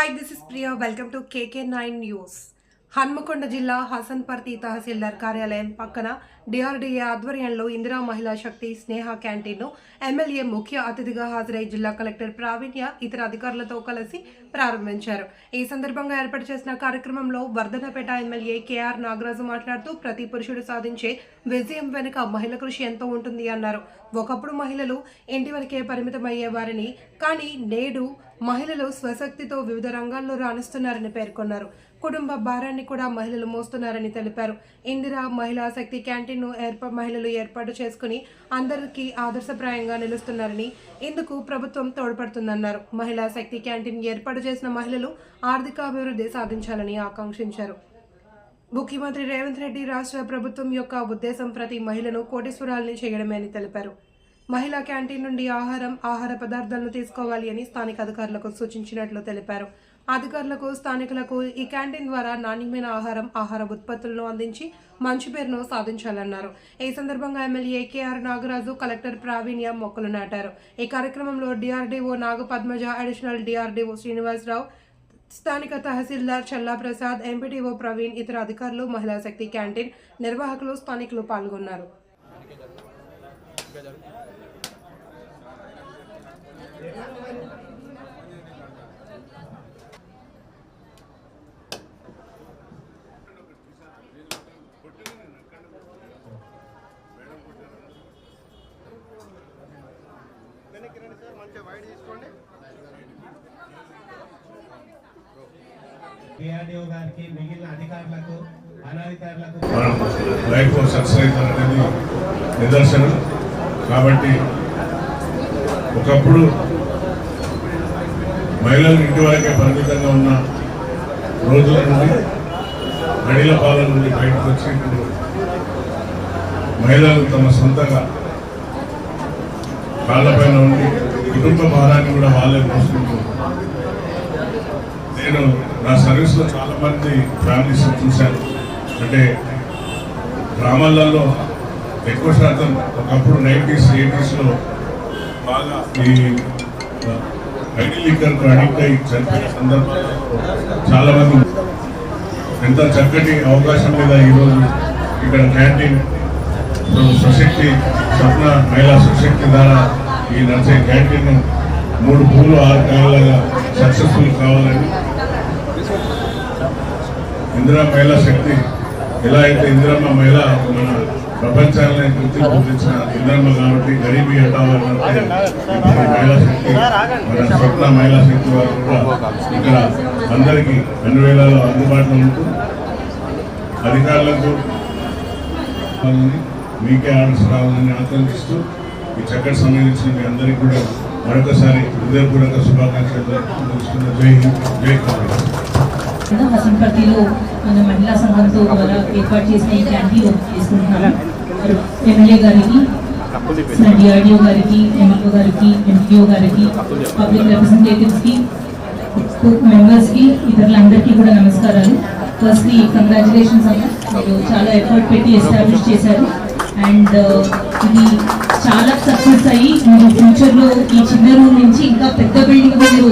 Hi this is Priya welcome to KK nine news Hanmakonda జిల్లా హసన్పర్తి తహసీల్దార్ కార్యాలయం పక్కన DRDA ఆధ్వర్యంలో ఇందిరా మహిళా శక్తి స్నేహ క్యాంటీన్ను ఎమ్మెల్యే ముఖ్య అతిథిగా హాజరై జిల్లా కలెక్టర్ ప్రావీణ్య ఇతర అధికారులతో కలిసి ప్రారంభించారు. ఈ సందర్భంగా ఏర్పాటు చేసిన కార్యక్రమంలో వర్ధనపేట ఎమ్మెల్యే కేఆర్ నాగరాజు మాట్లాడుతూ ప్రతి పురుషుడు సాధించే విజయం వెనుక మహిళ కృషి ఎంతో ఉంటుంది అన్నారు. ఒకప్పుడు మహిళలు ఇంటి వరకే పరిమితమయ్యేవారని కానీ నేడు మహిళలు స్వశక్తితో వివిధ రంగాల్లో రాణిస్తున్నారని పేర్కొన్నారు. కుటుంబ భారాన్ని కూడా మహిళలు మోస్తున్నారని తెలిపారు. ఇందిరా మహిళా శక్తి క్యాంటీన్ను ఏర్పా మహిళలు ఏర్పాటు చేసుకుని అందరికీ ఆదర్శప్రాయంగా నిలుస్తున్నారని ఇందుకు ప్రభుత్వం తోడ్పడుతుందన్నారు. మహిళా శక్తి క్యాంటీన్ ఏర్పాటు చేసిన మహిళలు ఆర్థికాభివృద్ధి సాధించాలని ఆకాంక్షించారు. ముఖ్యమంత్రి రేవంత్ రెడ్డి రాష్ట్ర ప్రభుత్వం యొక్క ఉద్దేశం ప్రతి మహిళను కోటీశ్వరాలని చేయడమే అని తెలిపారు. మహిళా క్యాంటీన్ నుండి ఆహారం ఆహార పదార్థాలను తీసుకోవాలి అని స్థానిక అధికారులకు సూచించినట్లు తెలిపారు. అధికారులకు స్థానికులకు ఈ క్యాంటీన్ ద్వారా నాణ్యమైన ఆహారం ఆహార ఉత్పత్తులను అందించి మంచి పేరును సాధించాలన్నారు. ఈ సందర్భంగా MLA KR Nagaraju collector Praveenya మొక్కలు నాటారు. ఈ కార్యక్రమంలో DRDO Naga Padmaja additional DRDO Srinivasa Rao స్థానిక తహసీల్దార్ చల్లా ప్రసాద్ ఎంపీటీఓ ప్రవీణ్ ఇతర అధికారులు మహిళా శక్తి క్యాంటీన్ నిర్వాహకులు స్థానికులు పాల్గొన్నారు. వెనక్కి రండి సార్ మంచిగా వైడ్ తీసుకోండి డిఆర్డిఓ గారికి మిగిలిన అధికారులకు అనధికారులకు మనం ఫోర్ సక్సెస్ అనేది నిదర్శనం. కాబట్టి ఒకప్పుడు మహిళలు ఇంటి వరకే పరిమితంగా ఉన్న రోజుల నుండి మహిళల పాలన నుండి బయటకు వచ్చి ఇప్పుడు మహిళలు తమ సొంతంగా కాళ్ళపైన ఉండి కుటుంబ భారాన్ని కూడా వాళ్ళే మోసుకుంటూ నేను నా సర్వీస్లో చాలామంది ఫ్యామిలీస్ చూశాను. అంటే గ్రామాలలో ఎక్కువ శాతం ఒకప్పుడు నైంటీస్ ఎయిటీస్లో బాగా ఈ ఐడి లిక్కర్కు అడిక్ట్ అయ్యి చనిపోయిన సందర్భాల్లో చాలా మంది ఎంత చక్కటి అవకాశం మీద ఈరోజు ఇక్కడ క్యాంటీన్ సశక్తి స్వప్న మహిళా సశక్తి ద్వారా ఈ నడిచే క్యాంటీన్ మూడు పూలు ఆరు కాలాలుగా సక్సెస్ఫుల్ కావాలని ఇందిరా మహిళా శక్తి ఎలా అయితే ఇందిరమ్మ మహిళ మన ప్రపంచాన్ని గుర్తింపు ఇందిరమ్మ కాబట్టి గరీబీ హటావాలంటే ఇప్పుడు మహిళా శక్తి మన స్వప్న మహిళా శక్తి వారు కూడా ఇక్కడ అందరికీ అన్ని వేళల్లో అందుబాటులో ఉంటూ అధికారులకు వాళ్ళని మీకే ఆర్డర్స్ రావాలని ఆకాంక్షిస్తూ ఈ చక్కటి సంబంధించిన మీ అందరికీ కూడా మరొకసారి హృదయపూర్వక శుభాకాంక్షలు జై హింద్ జై కాంగ్రెస్ హసన్పర్తిలో మన మహిళా సంఘంతో ద్వారా ఏర్పాటు చేసిన ఈ క్యాంటీన్ ఓపెన్ చేసుకుంటున్నాను ఎమ్మెల్యే గారికి డిఆర్డిఓ గారికి ఎంఈఓ గారికి ఎంపీఓ గారికి పబ్లిక్ రిప్రజెంటేటివ్స్కి మెంబర్స్కి ఇతరులందరికీ కూడా నమస్కారాలు. ఫస్ట్లీ కంగ్రాచులేషన్స్ అన్న మీరు చాలా ఎఫర్ట్ పెట్టి ఎస్టాబ్లిష్ చేశారు. అండ్ uh, ఇది చాలా సక్సెస్ అయ్యి మీరు ఫ్యూచర్లో ఈ చిన్న రూమ్ నుంచి ఇంకా పెద్ద బిల్డింగ్ మీరు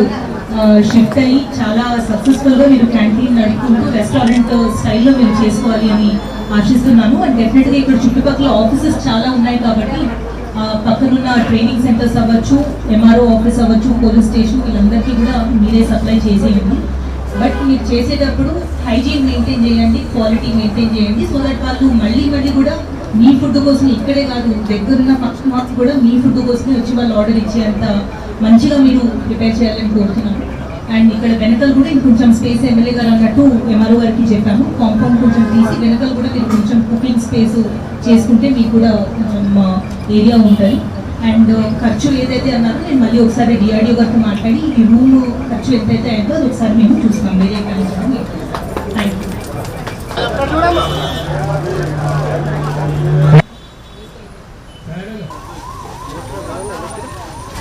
షిఫ్ట్ అయ్యి చాలా సక్సెస్ఫుల్గా మీరు క్యాంటీన్ నడుపుకుంటూ రెస్టారెంట్ స్టైల్లో మీరు చేసుకోవాలి అని ఆశిస్తున్నాను. అండ్ డెఫినెట్గా ఇక్కడ చుట్టుపక్కల ఆఫీసెస్ చాలా ఉన్నాయి కాబట్టి పక్కనున్న ట్రైనింగ్ సెంటర్స్ అవ్వచ్చు ఎంఆర్ఓ ఆఫీస్ అవ్వచ్చు పోలీస్ స్టేషన్ వీళ్ళందరికీ కూడా మీరే సప్లై చేసేయండి. బట్ మీరు చేసేటప్పుడు హైజీన్ మెయింటైన్ చేయండి క్వాలిటీ మెయింటైన్ చేయండి సో దట్ వాళ్ళు మళ్ళీ మళ్ళీ కూడా మీ ఫుడ్ కోసం ఇక్కడే కాదు దగ్గరున్న ఫంక్షన్ మార్క్స్ కూడా మీ ఫుడ్ కోసమే వచ్చి వాళ్ళు ఆర్డర్ ఇచ్చేంత మంచిగా మీరు ప్రిపేర్ చేయాలని కోరుతున్నాను. అండ్ ఇక్కడ వెనకలు కూడా ఇంకొంచెం స్పేస్ ఎమ్మెల్యే గారు అన్నట్టు ఎంఆర్ఓ గారికి చెప్పాము. కాంపౌండ్ కొంచెం తీసి వెనకలు కూడా మీరు కొంచెం కుకింగ్ స్పేస్ చేసుకుంటే మీకు కూడా ఏరియా ఉంటుంది. అండ్ ఖర్చు ఏదైతే అన్నారో నేను మళ్ళీ ఒకసారి డిఆర్డిఓ గారితో మాట్లాడి ఈ రూమ్ ఖర్చు ఎంతైతే అయిందో అది ఒకసారి మేము చూస్తాం. వేరే